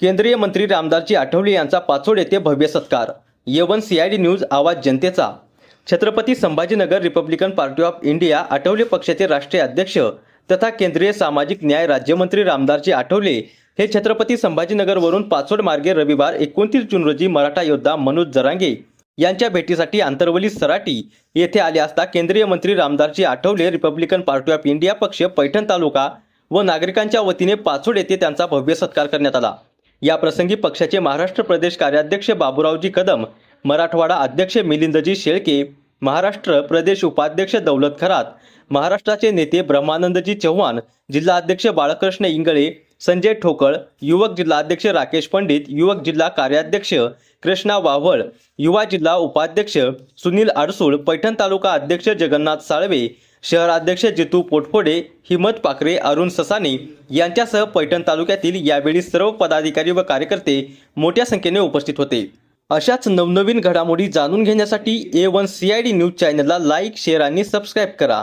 केंद्रीय मंत्री रामदासजी आठवले यांचा पाचोड येथे भव्य सत्कार. येवन सीआयडी न्यूज आवाज जनतेचा. Chhatrapati Sambhajinagar Republican Party of India Athawale पक्षाचे राष्ट्रीय अध्यक्ष तथा केंद्रीय सामाजिक न्याय राज्यमंत्री रामदासजी आठवले हे छत्रपती संभाजीनगरवरून पाचोड मार्गे रविवार एकोणतीस जून रोजी मराठा योद्धा मनोज जरांगे यांच्या भेटीसाठी आंतरवली सराटी येथे आले असता केंद्रीय मंत्री Ramdasji Athawale Republican Party of India पक्ष पैठण तालुका व नागरिकांच्या वतीने पाचोड येथे त्यांचा भव्य सत्कार करण्यात आला. या प्रसंगी पक्षाचे महाराष्ट्र प्रदेश कार्याध्यक्ष बाबूरावजी कदम मराठवाडा अध्यक्ष मिलिंदजी शेळके महाराष्ट्र प्रदेश उपाध्यक्ष दौलत खरात महाराष्ट्राचे नेते ब्रह्मानंदजी चव्हाण जिल्हाध्यक्ष बाळकृष्ण इंगळे संजय ठोकळ युवक जिल्हाध्यक्ष राकेश पंडित युवक जिल्हा कार्याध्यक्ष कृष्णा वाव्हळ युवा जिल्हा उपाध्यक्ष सुनील आडसूळ पैठण तालुका अध्यक्ष जगन्नाथ साळवे शहराध्यक्ष जितू पोटफोडे हिमत पाखरे अरुण ससाने यांच्यासह पैठण तालुक्यातील यावेळी सर्व पदाधिकारी व कार्यकर्ते मोठ्या संख्येने उपस्थित होते. अशाच नवनवीन घडामोडी जाणून घेण्यासाठी A one C I D news चॅनलला लाईक शेअर आणि सबस्क्राईब करा.